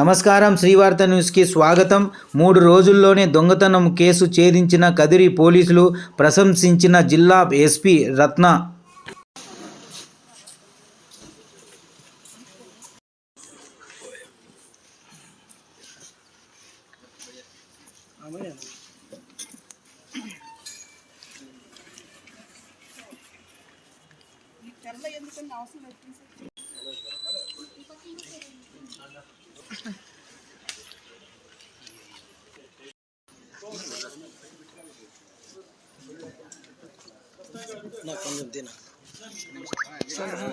నమస్కారం శ్రీవార్త న్యూస్కి స్వాగతం. మూడు రోజుల్లోనే దొంగతనం కేసు ఛేదించిన కదిరి పోలీసులు ప్రశంసించిన జిల్లా ఎస్పీ రత్న.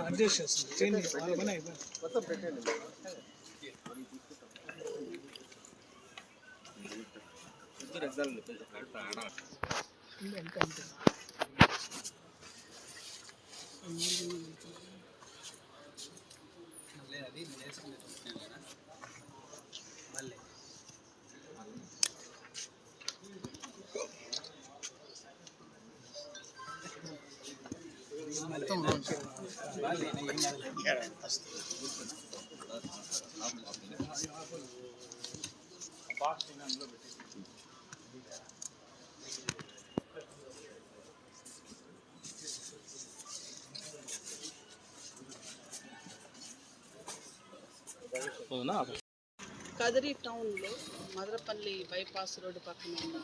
అడ్జస్ట్ చేస్తుంది చేంజ్ వాళ్ళ పని అయిపోయింది అంతే కదిరి టౌన్లో మదరపల్లి బైపాస్ రోడ్డు పక్కన ఉన్న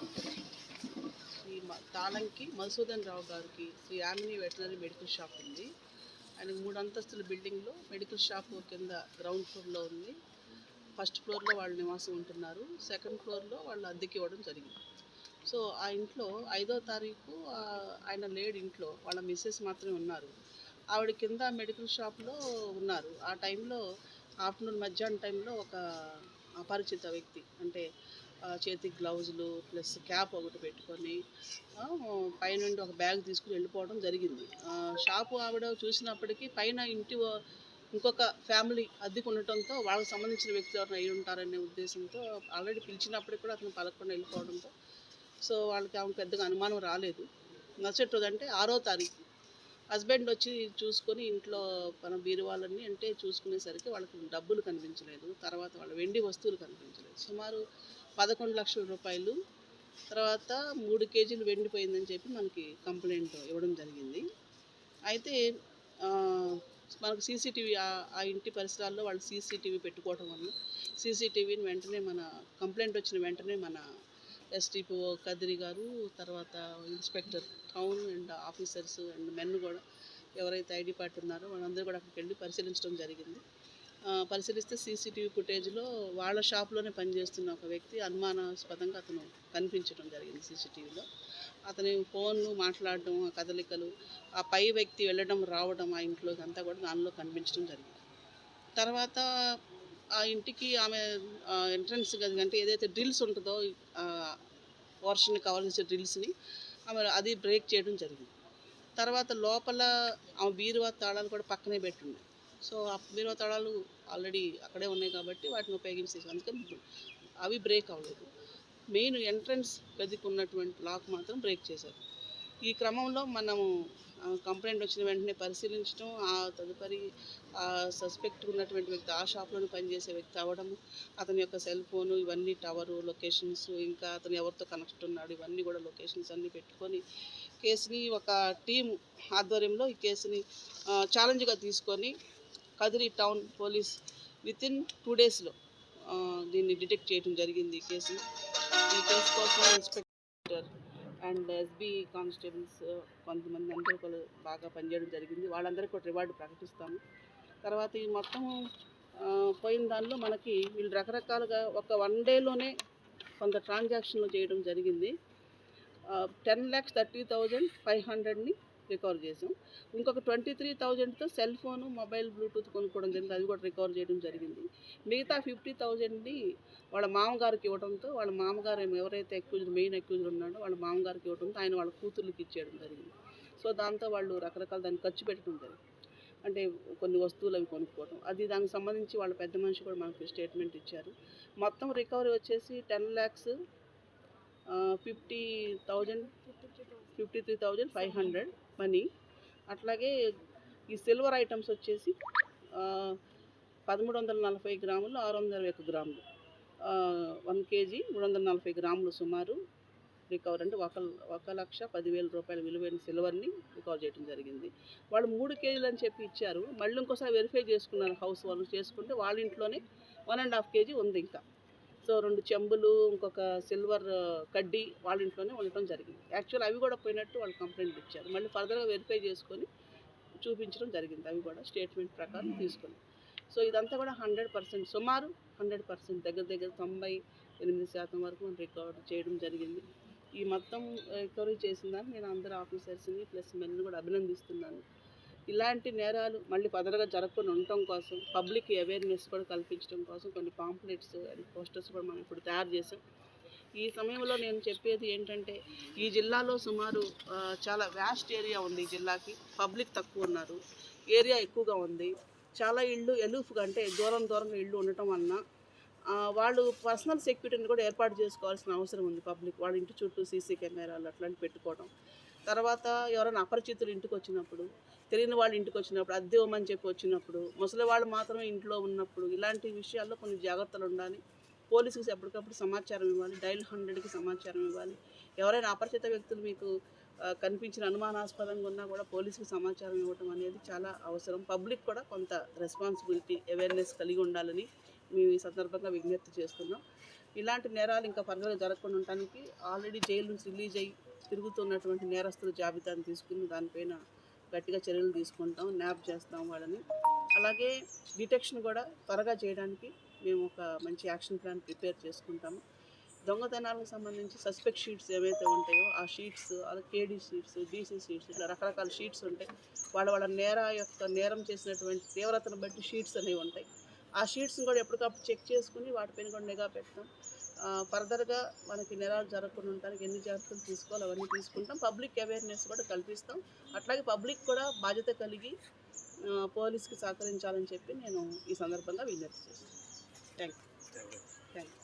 శ్రీ మ- తాళంకి మధుసూదన్ రావు గారికి Sri Yamini veterinary medical shop ఉంది. ఆయన మూడు అంతస్తుల బిల్డింగ్లో మెడికల్ షాప్ కింద గ్రౌండ్ ఫ్లోర్లో ఉంది. ఫస్ట్ ఫ్లోర్లో వాళ్ళు నివాసం ఉంటున్నారు. సెకండ్ ఫ్లోర్లో వాళ్ళు అద్దెకి ఇవ్వడం జరిగింది. సో ఆ ఇంట్లో ఐదో తారీఖు ఆయన లేడు ఇంట్లో. వాళ్ళ మిస్సెస్ మాత్రమే ఉన్నారు. ఆవిడ కింద మెడికల్ షాప్లో ఉన్నారు. ఆ టైంలో ఆఫ్టర్నూన్ మధ్యాహ్నం టైంలో ఒక అపరిచిత వ్యక్తి అంటే చేతికి గ్లౌజులు ప్లస్ క్యాప్ ఒకటి పెట్టుకొని పైనుండి ఒక బ్యాగ్ తీసుకుని వెళ్ళిపోవడం జరిగింది. షాపు ఆవిడ చూసినప్పటికీ పైన ఇంటి ఇంకొక ఫ్యామిలీ అద్దెకు ఉండటంతో వాళ్ళకి సంబంధించిన వ్యక్తులు ఎవరైనా అయి ఉంటారనే ఉద్దేశంతో ఆల్రెడీ పిలిచినప్పటికి కూడా అతను పలకకుండా వెళ్ళిపోవడంతో. సో వాళ్ళకి ఆమె పెద్దగా అనుమానం రాలేదు. మరుసటి అంటే ఆరో తారీఖు హస్బెండ్ వచ్చి చూసుకొని ఇంట్లో మన బీరువాలన్నీ అంటే చూసుకునేసరికి వాళ్ళకి డబ్బులు కనిపించలేదు. తర్వాత వాళ్ళ వెండి వస్తువులు కనిపించలేదు. సుమారు పదకొండు లక్షల రూపాయలు తర్వాత మూడు కేజీలు వెండిపోయిందని చెప్పి మనకి కంప్లైంట్ ఇవ్వడం జరిగింది. అయితే మనకు సీసీటీవీ ఆ ఇంటి పరిసరాల్లో వాళ్ళు సీసీటీవీ పెట్టుకోవడం వల్ల సీసీటీవీని వెంటనే మన కంప్లైంట్ వచ్చిన వెంటనే మన ఎస్డిపిఓ కదిరి గారు తర్వాత inspector town and officers and men కూడా ఎవరైతే ఐడి పార్టీ ఉన్నారో వాళ్ళందరూ కూడా అక్కడికి వెళ్ళి పరిశీలించడం జరిగింది. పరిశీలిస్తే సీసీటీవీ ఫుటేజ్లో వాళ్ళ షాప్లోనే పనిచేస్తున్న ఒక వ్యక్తి అనుమానాస్పదంగా అతను కనిపించడం జరిగింది సీసీటీవీలో. అతని ఫోన్లు మాట్లాడడం ఆ కదలికలు ఆ పై వ్యక్తి వెళ్ళడం రావడం ఆ ఇంట్లోకి అంతా కూడా దానిలో కనిపించడం జరిగింది. తర్వాత ఆ ఇంటికి ఆమె ఎంట్రన్స్ గది అంటే ఏదైతే డ్రిల్స్ ఉంటుందో వర్షన్ని కవర్ చేసే డ్రిల్స్ని ఆమె అది బ్రేక్ చేయడం జరిగింది. తర్వాత లోపల ఆమె బీరువా తాళాలు కూడా పక్కనే పెట్టుండే సో ఆ తడాలు ఆల్రెడీ అక్కడే ఉన్నాయి కాబట్టి వాటిని ఉపయోగించేసి. అందుకని అవి బ్రేక్ అవ్వలేదు. మెయిన్ ఎంట్రన్స్ గదికి ఉన్నటువంటి లాక్ మాత్రం బ్రేక్ చేశారు. ఈ క్రమంలో మనము కంప్లైంట్ వచ్చిన వెంటనే పరిశీలించడం ఆ తదుపరి ఆ సస్పెక్ట్ ఉన్నటువంటి వ్యక్తి ఆ షాప్లోనే పనిచేసే వ్యక్తి అవ్వడము అతని యొక్క సెల్ ఫోను ఇవన్నీ టవరు లొకేషన్స్ ఇంకా అతను ఎవరితో కనెక్ట్ ఉన్నాడు ఇవన్నీ కూడా లొకేషన్స్ అన్నీ పెట్టుకొని కేసుని ఒక టీం ఆధ్వర్యంలో ఈ కేసుని ఛాలెంజ్గా తీసుకొని Kadiri town police within two డేస్లో దీన్ని డిటెక్ట్ చేయడం జరిగింది ఈ కేసు. ఈ కేసు కోసం ఇన్స్పెక్టర్ అండ్ ఎస్బీ కానిస్టేబుల్స్ కొంతమంది అందరూ కూడా బాగా పనిచేయడం జరిగింది. వాళ్ళందరికీ కూడా రివార్డు ప్రకటిస్తాము. తర్వాత ఈ మొత్తం పోయిన దానిలో మనకి వీళ్ళు రకరకాలుగా ఒక వన్ డేలోనే కొంత ట్రాన్సాక్షన్లు చేయడం జరిగింది. Ten lakhs thirty thousand five హండ్రెడ్ని recover చేసాం. ఇంకొక ట్వంటీ త్రీ థౌజండ్తో సెల్ ఫోను మొబైల్ బ్లూటూత్ కొనుక్కోవడం జరిగింది. అది కూడా రికవర్ చేయడం జరిగింది. మిగతా ఫిఫ్టీ థౌజండ్ని వాళ్ళ మామగారికి ఇవ్వడంతో వాళ్ళ మామగారు ఎవరైతే అక్యూజ్డ్ మెయిన్ అక్యూజ్డ్ ఉన్నాడో వాళ్ళ మామగారికి ఇవ్వడంతో ఆయన వాళ్ళ కూతుర్లకి ఇచ్చేయడం జరిగింది. సో దాంతో వాళ్ళు రకరకాల దాన్ని ఖర్చు పెట్టడం జరిగింది. అంటే కొన్ని వస్తువులు అవి కొనుక్కోవడం. అది దానికి సంబంధించి వాళ్ళ పెద్ద మనిషి కూడా మనకు స్టేట్మెంట్ ఇచ్చారు. మొత్తం రికవరీ వచ్చేసి ten lakhs fifty thousand fifty three thousand five hundred. Money అట్లాగే ఈ సిల్వర్ ఐటమ్స్ వచ్చేసి పదమూడు వందల నలభై గ్రాములు ఆరు వందల ఇరవై గ్రాములు. వన్ కేజీ మూడు వందల నలభై గ్రాములు సుమారు రికవర్ అంటే ఒక ఒక లక్ష పదివేల రూపాయల విలువైన సిల్వర్ని రికవర్ చేయడం జరిగింది. వాళ్ళు మూడు కేజీలు అని చెప్పి ఇచ్చారు. మళ్ళీ ఇంకోసారి వెరిఫై చేసుకున్నారు హౌస్ వాళ్ళు చేసుకుంటే వాళ్ళ ఇంట్లోనే వన్ అండ్ హాఫ్ కేజీ ఉంది ఇంకా. సో రెండు చెంబులు ఇంకొక సిల్వర్ కడ్డీ వాళ్ళ ఇంట్లోనే ఉండటం జరిగింది. యాక్చువల్ అవి కూడా పోయినట్టు వాళ్ళు కంప్లైంట్ ఇచ్చారు. మళ్ళీ ఫర్దర్గా వెరిఫై చేసుకొని చూపించడం జరిగింది. అవి కూడా స్టేట్మెంట్ ప్రకారం తీసుకొని. సో ఇదంతా కూడా హండ్రెడ్ పర్సెంట్ సుమారు హండ్రెడ్ పర్సెంట్ దగ్గర దగ్గర తొంభై ఎనిమిది శాతం వరకు మనం రికవర్ చేయడం జరిగింది. ఈ మొత్తం రికవరీ చేసిందని నేను అందరు ఆఫీసర్స్ని ప్లస్ మెన్ని కూడా అభినందిస్తున్నాను. ఇలాంటి నేరాలు మళ్ళీ పదరగా జరగకుండా ఉండటం కోసం పబ్లిక్ అవేర్నెస్ కూడా కల్పించడం కోసం కొన్ని పాంప్లెట్స్ అండ్ పోస్టర్స్ కూడా మనం ఇప్పుడు తయారు చేసాం ఈ సమయంలో నేను చెప్పేది ఏంటంటే ఈ జిల్లాలో సుమారు చాలా వ్యాస్ట్ ఏరియా ఉంది ఈ జిల్లాకి. పబ్లిక్ తక్కువ ఉన్నారు. ఏరియా ఎక్కువగా ఉంది. చాలా ఇళ్ళు ఎలూఫ్గా అంటే దూరం దూరంగా ఇళ్ళు ఉండటం వలన వాళ్ళు పర్సనల్ సెక్యూరిటీని కూడా ఏర్పాటు చేసుకోవాల్సిన అవసరం ఉంది పబ్లిక్ వాళ్ళ ఇంటి చుట్టూ సీసీ కెమెరాలు అట్లాంటివి పెట్టుకోవడం. తర్వాత ఎవరైనా అపరిచితులు ఇంటికి వచ్చినప్పుడు తెలియని వాళ్ళు ఇంటికి వచ్చినప్పుడు అద్దె ఇవ్వమని చెప్పి వచ్చినప్పుడు ముసలి వాళ్ళు మాత్రమే ఇంట్లో ఉన్నప్పుడు ఇలాంటి విషయాల్లో కొన్ని జాగ్రత్తలు ఉండాలి. పోలీసుకి ఎప్పటికప్పుడు సమాచారం ఇవ్వాలి. డైల్ హండ్రెడ్కి సమాచారం ఇవ్వాలి. ఎవరైనా అపరిచిత వ్యక్తులు మీకు కనిపించిన అనుమానాస్పదంగా ఉన్నా కూడా పోలీసుకి సమాచారం ఇవ్వటం అనేది చాలా అవసరం. పబ్లిక్ కూడా కొంత రెస్పాన్సిబిలిటీ అవేర్నెస్ కలిగి ఉండాలని మేము ఈ సందర్భంగా విజ్ఞప్తి చేస్తున్నాం. ఇలాంటి నేరాలు ఇంకా ఫర్దర్గా జరగకుండా ఉండటానికి ఆల్రెడీ జైలు నుంచి రిలీజ్ అయ్యి తిరుగుతున్నటువంటి నేరస్తుల జాబితాను తీసుకుని దానిపైన గట్టిగా చర్యలు తీసుకుంటాం న్యాప్ చేస్తాం వాళ్ళని. అలాగే డిటెక్షన్ కూడా త్వరగా చేయడానికి మేము ఒక మంచి యాక్షన్ ప్లాన్ ప్రిపేర్ చేసుకుంటాము. దొంగతనాలకు సంబంధించి సస్పెక్ట్ షీట్స్ ఏవైతే ఉంటాయో ఆ షీట్స్ అలా కేడీ షీట్స్ బీసీ షీట్స్ ఇట్లా రకరకాల షీట్స్ ఉంటాయి వాళ్ళ వాళ్ళ నేర యొక్క నేరం చేసినటువంటి తీవ్రతను బట్టి షీట్స్ అనేవి ఉంటాయి. ఆ షీట్స్ని కూడా ఎప్పటికప్పుడు చెక్ చేసుకుని వాటిపైన కూడా నిఘా పెడతాం. ఫర్దర్గా మనకి నేరాలు జరగకుండా ఉండడానికి ఎన్ని జాగ్రత్తలు తీసుకోవాలి అవన్నీ తీసుకుంటాం. పబ్లిక్ అవేర్నెస్ కూడా కల్పిస్తాం. అట్లాగే పబ్లిక్ కూడా బాధ్యత కలిగి పోలీస్కి సహకరించాలని చెప్పి నేను ఈ సందర్భంగా విజ్ఞప్తి చేస్తాను థ్యాంక్ యూ థ్యాంక్ యూ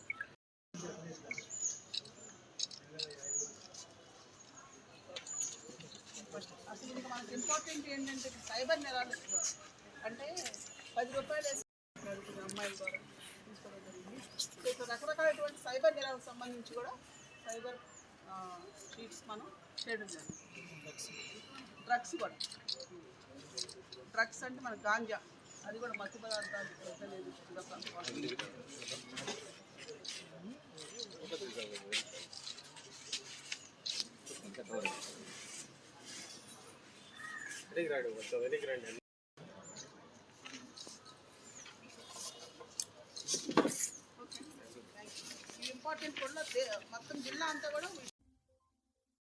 అసలు ఇంకా మనకి ఇంపార్టెంట్ ఏంటంటే సైబర్ నేరాలు అంటే పది రూపాయలు వేసి అమ్మాయిల ద్వారా. సో ఇక్కడ రకరకాలైనటువంటి సైబర్ నేరాలకు సంబంధించి కూడా సైబర్ షీట్స్ మనం చేయడం జరుగుతుంది డ్రగ్స్ కూడా. డ్రగ్స్ అంటే మన గాంజా. అది కూడా మత్తు పదార్థాలు వెనక్కి రాడు వెనక్కి ఇంపార్టెంట్ కూడా మొత్తం జిల్లా అంతా కూడా